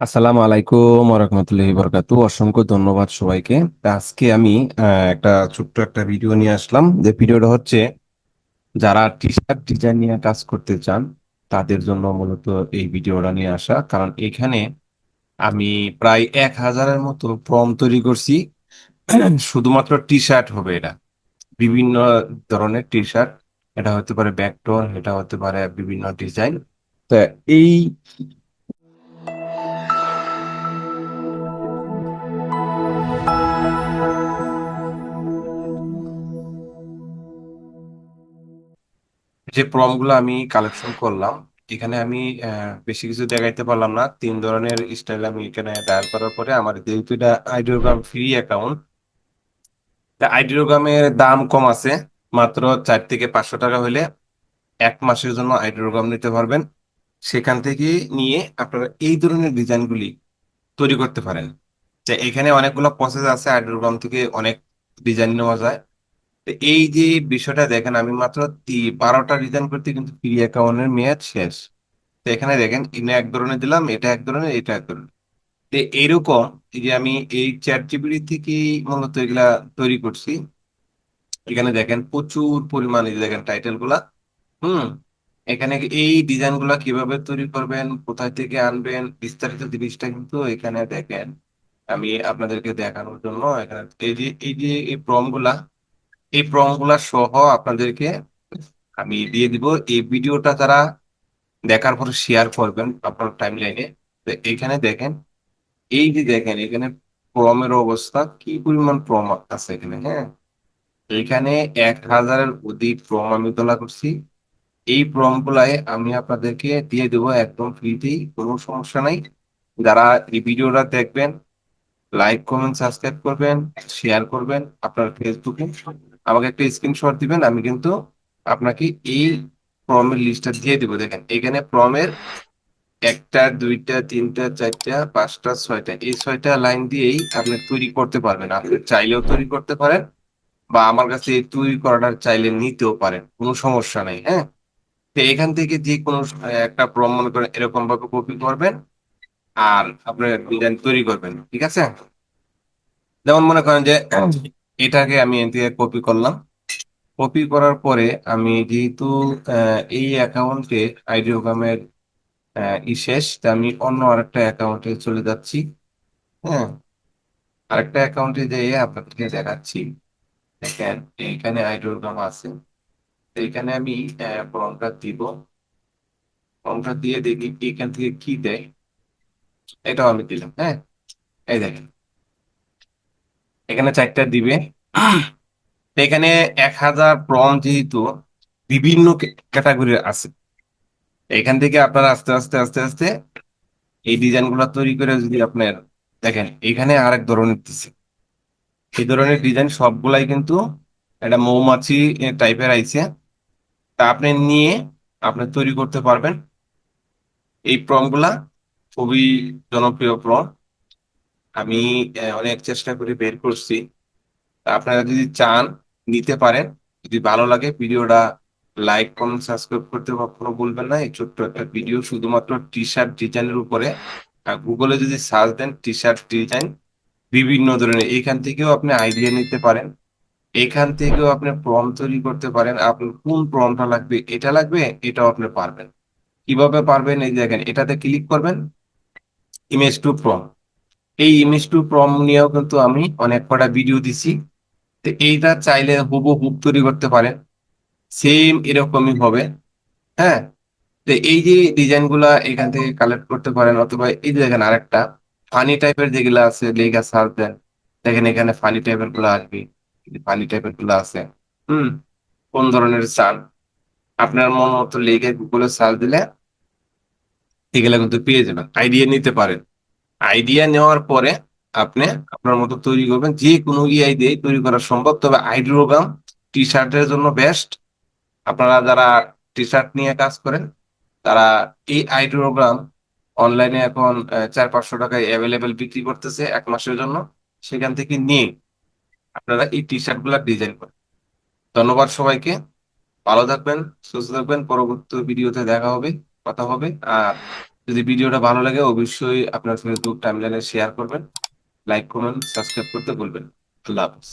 আসসালামু আলাইকুম রহমতুল্লাহি বরকাতু অসংখ্য ধন্যবাদ সবাইকে। আজকে আমি একটা ছোট্ট একটা ভিডিও নিয়ে আসলাম। যে ভিডিওটা হচ্ছে, যারা টি শার্ট ডিজাইন নিয়ে কাজ করতে চান, তাদের জন্য মূলত এই ভিডিওটা নিয়ে আসা। কারণ এখানে আমি প্রায় এক হাজারের মতো ফর্ম তৈরি করছি। শুধুমাত্র টি শার্ট হবে এটা। বিভিন্ন ধরনের টি শার্ট এটা হতে পারে ব্যাকটোন এটা হতে পারে বিভিন্ন ডিজাইন। তো এই যে গুলো আমি কালেকশন করলাম, এখানে আমি বেশি কিছু দেখাইতে পারলাম না। তিন ধরনের স্টাইল আমি এখানে ডায়াল করার পরে আমার যেহেতু এটা আইডিওগ্রাম ফ্রি অ্যাকাউন্ট আইডিওগ্রামের দাম কম আছে, মাত্র চার থেকে পাঁচশো টাকা হলে এক মাসের জন্য আইডিওগ্রাম নিতে পারবেন। সেখান থেকে নিয়ে আপনারা এই ধরনের ডিজাইনগুলি তৈরি করতে পারেন। যে এখানে অনেকগুলো প্রসেস আছে আইডিওগ্রাম থেকে অনেক ডিজাইন নেওয়া যায়। এই যে বিষয়টা দেখেন, আমি মাত্র বারোটা ডিজাইন করতে কিন্তু ফ্রি অ্যাকাউন্টের মেয়াদ শেষ। তো এখানে দেখেন, এটা এক ধরনের দিলাম, এটা এক ধরনের, এটা এক ধরনের। তো এইরকম এই যে আমি এই চ্যাট জিপিটি থেকেই মূলত এগুলা তৈরি করছি। এখানে দেখেন, প্রচুর পরিমাণে দেখেন টাইটেলগুলা। হুম, এখানে এই ডিজাইনগুলা কীভাবে তৈরি করবেন, কোথায় থেকে আনবেন, বিস্তারিত জিনিসটা কিন্তু এখানে দেখেন। আমি আপনাদেরকে দেখানোর জন্য এখানে এই যে এই যে এই প্রমগুলা এই প্রমগুলা সহ আপনাদেরকে আমি দিয়ে দিব। এই ভিডিওটা তারা দেখার পর শেয়ার করবেন আপনার টাইম লাইনে তো এখানে দেখেন, এই যে দেখেন, এখানে প্রমের অবস্থা কি পরিমাণ প্রম আছে এখানে হ্যাঁ? এখানে এক হাজারের অধিক প্রম আমি তোলা করছি। এই প্রম গুলাই আমি আপনাদেরকে দিয়ে দেবো একদম ফ্রিতেই কোনো সমস্যা নাই। যারা এই ভিডিওটা দেখবেন লাইক কমেন্ট সাবস্ক্রাইব করবেন শেয়ার করবেন আপনার ফেসবুকে আমাকে একটা স্ক্রিনশট দিবেন, আমি কিন্তু আপনাকে এই প্রমের লিস্টটা দিয়ে দিব। দেখেন, এখানে প্রমের একটা, দুইটা, তিনটা, চারটা, পাঁচটা, ছয়টা, এই ছয়টা লাইন দিয়েই আপনি তৈরি করতে পারবেন। আপনি চাইলেও তৈরি করতে পারেন বা আমার কাছে এই তৈরি করাটা চাইলে নিতেও পারেন, কোনো সমস্যা নেই হ্যাঁ? তো এখান থেকে যে কোনো একটা প্রম মনে করেন এরকম ভাবে কপি করবেন আর আপনার ডিজাইন তৈরি করবেন, ঠিক আছে? যেমন মনে করেন যে এটাকে আমি থেকে কপি করলাম। কপি করার পরে আমি যেহেতু এই অ্যাকাউন্টে আইডিওগ্রামের ই শেষ আমি অন্য আরেকটা অ্যাকাউন্টে চলে যাচ্ছি। হ্যাঁ? আরেকটা অ্যাকাউন্টে যেয়ে আপনাদেরকে দেখাচ্ছি। দেখেন, এখানে আইডিওগ্রাম আছে। তো এখানে আমি ফর্মটা দিব। ফর্মটা দিয়ে দেখি এখান থেকে কি দেয়। এটাও আমি দিলাম হ্যাঁ? এই দেখেন। এখানে চারটা দিবে। এখানে এক হাজার প্রম যেহেতু বিভিন্ন ক্যাটাগরি আছে। এখান থেকে আপনারা আস্তে আস্তে আস্তে আস্তে এই ডিজাইনগুলো তৈরি করে যদি আপনার দেখেন, এখানে আরেক ধরনের দিচ্ছে এই ধরনের ডিজাইন সবগুলাই কিন্তু একটা মৌমাছি টাইপের আইছে। তা আপনি নিয়ে আপনি তৈরি করতে পারবেন। এই প্রমগুলা খুবই জনপ্রিয় প্রম আমি অনেক চেষ্টা করে বের করছি। আপনারা যদি চান, নিতে পারেন। যদি ভালো লাগে ভিডিওটা, লাইক, কমেন্ট, সাবস্ক্রাইব করতে কখনো বলবেন না। এই ছোট্ট একটা ভিডিও শুধুমাত্র টি শার্ট ডিজাইনের উপরে। আর গুগলে যদি সার্চ দেন টি শার্ট ডিজাইন বিভিন্ন ধরনের, এখান থেকেও আপনি আইডিয়া নিতে পারেন। এখান থেকেও আপনি প্রম তৈরি করতে পারেন। আপনার কোন প্রমটা লাগবে, এটা লাগবে, এটাও আপনি পারবেন। কীভাবে পারবেন, এই দেখেন, এটাতে ক্লিক করবেন। ইমেজ টু প্রম এই ইমেজ টু প্রম নিয়েও কিন্তু আমি অনেক কটা ভিডিও দিছি। তো এইটা চাইলে হুবহু তৈরি করতে পারেন। সেম এরকমই হবে। হ্যাঁ? তো এই যে ডিজাইনগুলা এখান থেকে কালেক্ট করতে পারেন অথবা এই যে দেখেন আরেকটা ফানি টাইপের যেগুলো আছে, লেগা সার্চ দেন। দেখেন এখানে ফানি টাইপেরগুলো আসবে। ফানি টাইপেরগুলো আছে। হুম? কোন ধরনের চান আপনার মন মতো লেগে গুগলে সার্চ দিলে এগুলা কিন্তু পেয়ে যাবেন। আইডিয়া নিতে পারেন। আইডিয়া নেওয়ার পরে আপনি আপনার মতো তৈরি করবেন, যে কোনো ইআই দিয়ে তৈরি করা সম্ভব। তবে আইডিওগ্রাম টি শার্টের জন্য বেস্ট আপনারা যারা টি শার্ট নিয়ে কাজ করেন, তারা এই আইডিওগ্রাম অনলাইনে এখন চার পাঁচশো টাকায় অ্যাভেলেবেল বিক্রি করতেছে এক মাসের জন্য। সেখান থেকে নিয়ে আপনারা এই টি শার্টগুলা ডিজাইন করেন। ধন্যবাদ সবাইকে। ভালো থাকবেন, সুস্থ থাকবেন। পরবর্তী ভিডিওতে দেখা হবে, কথা হবে। আর যদি ভিডিওটা ভালো লাগে, অবশ্যই আপনার ফেসবুক টাইমলাইনে শেয়ার করবেন লাইক করবেন সাবস্ক্রাইব করতে বলবেন আল্লাহ হাফেজ।